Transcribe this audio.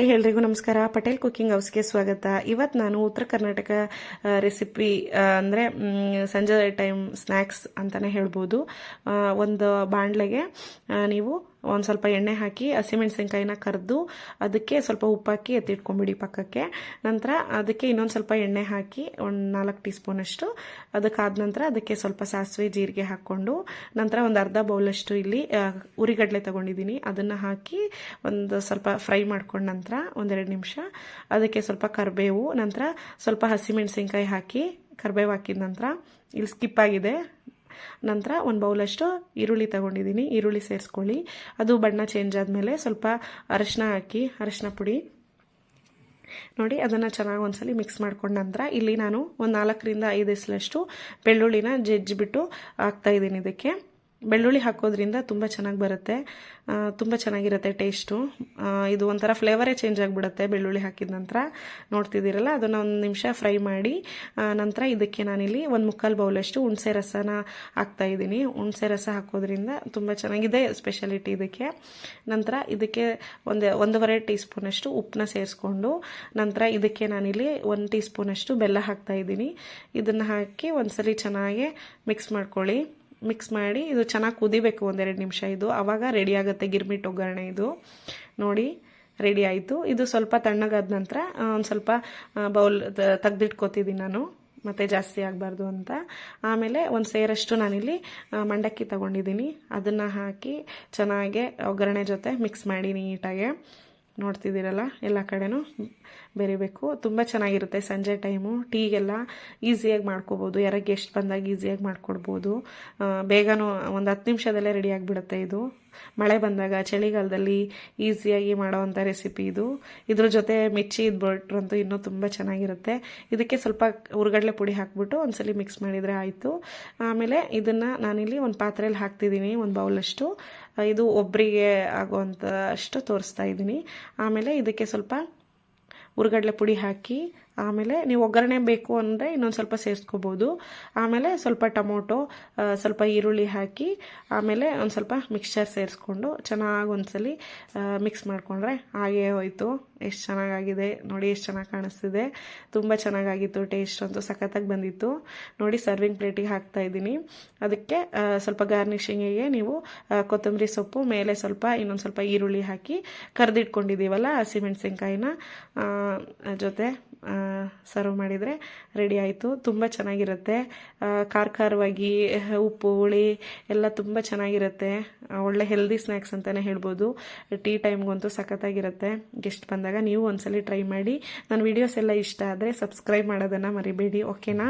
Hi ಎಲ್ರಿಗೂ ನಮಸ್ಕಾರ. Patel cooking ಹೌಸ್ಗೆ ಸ್ವಾಗತ. ಇವತ್ತು ನಾನು ಉತ್ತರ ಕರ್ನಾಟಕ ರೆಸಿಪಿ ಅಂದರೆ ಸಂಜೆ ಟೈಮ್ ಸ್ನ್ಯಾಕ್ಸ್ ಅಂತಲೇ ಹೇಳ್ಬೋದು. ಒಂದು ಬಾಂಡ್ಲೆಗೆ ನೀವು ಒಂದು ಸ್ವಲ್ಪ ಎಣ್ಣೆ ಹಾಕಿ ಹಸಿಮೆಣಸಿನ್ಕಾಯಿನ ಕರೆದು ಅದಕ್ಕೆ ಸ್ವಲ್ಪ ಉಪ್ಪು ಹಾಕಿ ಎತ್ತಿಟ್ಕೊಂಬಿಡಿ ಪಕ್ಕಕ್ಕೆ. ನಂತರ ಅದಕ್ಕೆ ಇನ್ನೊಂದು ಸ್ವಲ್ಪ ಎಣ್ಣೆ ಹಾಕಿ ಒಂದು ನಾಲ್ಕು ಟೀ ಸ್ಪೂನಷ್ಟು ಅದಕ್ಕಾದ ನಂತರ ಅದಕ್ಕೆ ಸ್ವಲ್ಪ ಸಾಸಿವೆ, ಜೀರಿಗೆ ಹಾಕ್ಕೊಂಡು, ನಂತರ ಒಂದು ಅರ್ಧ ಬೌಲಷ್ಟು ಇಲ್ಲಿ ಉರಿಗಡಲೆ ತಗೊಂಡಿದ್ದೀನಿ ಅದನ್ನು ಹಾಕಿ ಒಂದು ಸ್ವಲ್ಪ ಫ್ರೈ ಮಾಡ್ಕೊಂಡ ನಂತರ ಒಂದೆರಡು ನಿಮಿಷ. ಅದಕ್ಕೆ ಸ್ವಲ್ಪ ಕರಿಬೇವು, ನಂತರ ಸ್ವಲ್ಪ ಹಸಿಮೆಣಸಿನ್ಕಾಯಿ ಹಾಕಿ, ಕರಿಬೇವು ಹಾಕಿದ ನಂತರ. ಇಲ್ಲಿ ಸ್ಕಿಪ್ ಆಗಿದೆ. ನಂತರ ಒಂದು ಬೌಲಷ್ಟು ಈರುಳ್ಳಿ ತಗೊಂಡಿದ್ದೀನಿ ಈರುಳ್ಳಿ ಸೇರಿಸ್ಕೊಳ್ಳಿ. ಅದು ಬಣ್ಣ ಚೇಂಜ್ ಆದಮೇಲೆ ಸ್ವಲ್ಪ ಅರಶಿನ ಹಾಕಿ, ಅರಶಿನ ಪುಡಿ. ನೋಡಿ, ಅದನ್ನು ಚೆನ್ನಾಗಿ ಒಂದ್ಸಲಿ ಮಿಕ್ಸ್ ಮಾಡ್ಕೊಂಡ ನಂತರ ಇಲ್ಲಿ ನಾನು ಒಂದು ನಾಲ್ಕರಿಂದ ಐದು ಎಸಲಷ್ಟು ಬೆಳ್ಳುಳ್ಳಿನ ಜಜ್ಜಿಬಿಟ್ಟು ಹಾಕ್ತಾಯಿದ್ದೀನಿ ಇದಕ್ಕೆ. ಬೆಳ್ಳುಳ್ಳಿ ಹಾಕೋದ್ರಿಂದ ತುಂಬ ಚೆನ್ನಾಗಿ ಬರುತ್ತೆ. ತುಂಬ ಚೆನ್ನಾಗಿರುತ್ತೆ ಟೇಸ್ಟು ಇದು ಒಂಥರ ಫ್ಲೇವರೇ ಚೇಂಜ್ ಆಗಿಬಿಡುತ್ತೆ ಬೆಳ್ಳುಳ್ಳಿ ಹಾಕಿದ ನಂತರ. ನೋಡ್ತಿದ್ದೀರಲ್ಲ, ಅದನ್ನು ಒಂದು ನಿಮಿಷ ಫ್ರೈ ಮಾಡಿ ನಂತರ ಇದಕ್ಕೆ ನಾನಿಲ್ಲಿ ಒಂದು ಮುಕ್ಕಾಲು ಬೌಲಷ್ಟು ಹುಣಸೆ ರಸನ ಹಾಕ್ತಾಯಿದ್ದೀನಿ ಹುಣಸೆ ರಸ ಹಾಕೋದ್ರಿಂದ ತುಂಬ ಚೆನ್ನಾಗಿದೆ ಸ್ಪೆಷಾಲಿಟಿ ಇದಕ್ಕೆ. ನಂತರ ಇದಕ್ಕೆ ಒಂದು, ಒಂದೂವರೆ ಟೀ ಸ್ಪೂನಷ್ಟು ಉಪ್ಪನ್ನ ಸೇರಿಸ್ಕೊಂಡು, ನಂತರ ಇದಕ್ಕೆ ನಾನಿಲ್ಲಿ ಒಂದು ಟೀ ಸ್ಪೂನಷ್ಟು ಬೆಲ್ಲ ಹಾಕ್ತಾಯಿದ್ದೀನಿ ಇದನ್ನು ಹಾಕಿ ಒಂದ್ಸಲಿ ಚೆನ್ನಾಗಿ ಮಿಕ್ಸ್ ಮಾಡ್ಕೊಳ್ಳಿ. ಮಿಕ್ಸ್ ಮಾಡಿ ಇದು ಚೆನ್ನಾಗಿ ಕುದಿಬೇಕು ಒಂದೆರಡು ನಿಮಿಷ ಇದು. ಆವಾಗ ರೆಡಿ ಆಗುತ್ತೆ ಗಿರ್ಮಿಟ್ ಒಗ್ಗರಣೆ ಇದು. ನೋಡಿ ರೆಡಿ ಆಯಿತು. ಇದು ಸ್ವಲ್ಪ ತಣ್ಣಗಾದ ನಂತರ ಒಂದು ಸ್ವಲ್ಪ ಬೌಲ್ ತೆಗ್ದಿಟ್ಕೋತಿದ್ದೀನಿ ನಾನು. ಮತ್ತೆ ಜಾಸ್ತಿ ಆಗಬಾರ್ದು ಅಂತ. ಆಮೇಲೆ ಒಂದು ಸೇರಷ್ಟು ನಾನಿಲ್ಲಿ ಮಂಡಕ್ಕಿ ತಗೊಂಡಿದ್ದೀನಿ ಅದನ್ನು ಹಾಕಿ ಚೆನ್ನಾಗೆ ಒಗ್ಗರಣೆ ಜೊತೆ ಮಿಕ್ಸ್ ಮಾಡಿ ನೀಟಾಗೆ. ನೋಡ್ತಿದ್ದೀರಲ್ಲ ಎಲ್ಲ ಕಡೆನೂ ಬೆರಿಬೇಕು ತುಂಬ ಚೆನ್ನಾಗಿರುತ್ತೆ ಸಂಜೆ ಟೈಮು. ಟೀಗೆಲ್ಲ ಈಸಿಯಾಗಿ ಮಾಡ್ಕೋಬೋದು. ಯಾರಿಗೆ ಗೆಸ್ಟ್ ಬಂದಾಗ ಈಸಿಯಾಗಿ ಮಾಡ್ಕೊಡ್ಬೋದು. ಬೇಗನೂ ಒಂದು ಹತ್ತು ನಿಮಿಷದಲ್ಲೇ ರೆಡಿ ಆಗಿಬಿಡುತ್ತೆ ಇದು. ಮಳೆ ಬಂದಾಗ, ಚಳಿಗಾಲದಲ್ಲಿ ಈಸಿಯಾಗಿ ಮಾಡೋವಂಥ ರೆಸಿಪಿ ಇದು. ಇದ್ರ ಜೊತೆ ಮಿರ್ಚಿ ಇದ್ಬಿಟ್ರಂತೂ ಇನ್ನೂ ತುಂಬ ಚೆನ್ನಾಗಿರುತ್ತೆ. ಇದಕ್ಕೆ ಸ್ವಲ್ಪ ಹುರ್ಗಡ್ಲೆ ಪುಡಿ ಹಾಕ್ಬಿಟ್ಟು ಒಂದ್ಸಲಿ ಮಿಕ್ಸ್ ಮಾಡಿದರೆ ಆಯಿತು. ಆಮೇಲೆ ಇದನ್ನು ನಾನಿಲ್ಲಿ ಒಂದು ಪಾತ್ರೆಯಲ್ಲಿ ಹಾಕ್ತಿದ್ದೀನಿ ಒಂದು ಬೌಲಷ್ಟು ಇದು ಒಬ್ಬರಿಗೆ ಆಗುವಂಥ ಅಷ್ಟು ತೋರಿಸ್ತಾ ಇದ್ದೀನಿ ಆಮೇಲೆ ಇದಕ್ಕೆ ಸ್ವಲ್ಪ ಹುರ್ಗಡ್ಲೆ ಪುಡಿ ಹಾಕಿ, ಆಮೇಲೆ ನೀವು ಒಗ್ಗರಣೆ ಬೇಕು ಅಂದರೆ ಇನ್ನೊಂದು ಸ್ವಲ್ಪ ಸೇರಿಸ್ಕೋಬೋದು. ಆಮೇಲೆ ಸ್ವಲ್ಪ ಟೊಮೊಟೊ ಸ್ವಲ್ಪ ಈರುಳ್ಳಿ ಹಾಕಿ, ಆಮೇಲೆ ಒಂದು ಸ್ವಲ್ಪ ಮಿಕ್ಸ್ಚರ್ ಸೇರಿಸ್ಕೊಂಡು ಚೆನ್ನಾಗಿ ಒಂದ್ಸಲಿ ಮಿಕ್ಸ್ ಮಾಡಿಕೊಂಡ್ರೆ ಹಾಗೇ ಹೋಯಿತು. ಎಷ್ಟು ಚೆನ್ನಾಗಾಗಿದೆ. ನೋಡಿ ಎಷ್ಟು ಚೆನ್ನಾಗಿ ಕಾಣಿಸ್ತಿದೆ. ತುಂಬ ಚೆನ್ನಾಗಾಗಿತ್ತು. ಟೇಸ್ಟ್ ಅಂತೂ ಸಖತ್ತಾಗಿ ಬಂದಿತ್ತು. ನೋಡಿ ಸರ್ವಿಂಗ್ ಪ್ಲೇಟಿಗೆ ಹಾಕ್ತಾ ಇದ್ದೀನಿ. ಅದಕ್ಕೆ ಸ್ವಲ್ಪ ಗಾರ್ನಿಷಿಂಗಿಗೆ ನೀವು ಕೊತ್ತಂಬರಿ ಸೊಪ್ಪು, ಮೇಲೆ ಸ್ವಲ್ಪ ಇನ್ನೊಂದು ಸ್ವಲ್ಪ ಈರುಳ್ಳಿ ಹಾಕಿ ಕರೆದಿಟ್ಕೊಂಡಿದ್ದೀವಲ್ಲ ಹಸಿಮೆಣಸಿನ್ಕಾಯಿನ ಜೊತೆ ಸರ್ವ್ ಮಾಡಿದರೆ ರೆಡಿ ಆಯಿತು. ತುಂಬ ಚೆನ್ನಾಗಿರುತ್ತೆ. ಖಾರ ಖಾರವಾಗಿ ಉಪ್ಪು, ಹುಳಿ ಎಲ್ಲ ತುಂಬ ಚೆನ್ನಾಗಿರುತ್ತೆ. ಒಳ್ಳೆ ಹೆಲ್ದಿ ಸ್ನ್ಯಾಕ್ಸ್ ಅಂತಲೇ ಹೇಳ್ಬೋದು. ಟೀ ಟೈಮ್ಗಂತೂ ಸಖತ್ತಾಗಿರುತ್ತೆ. ಗೆಸ್ಟ್ ಬಂದಾಗ ನೀವು ಒಂದ್ಸಲಿ ಟ್ರೈ ಮಾಡಿ. ನನ್ನ ವೀಡಿಯೋಸ್ ಎಲ್ಲ ಇಷ್ಟ ಆದರೆ ಸಬ್ಸ್ಕ್ರೈಬ್ ಮಾಡೋದನ್ನು ಮರಿಬೇಡಿ ಓಕೆನಾ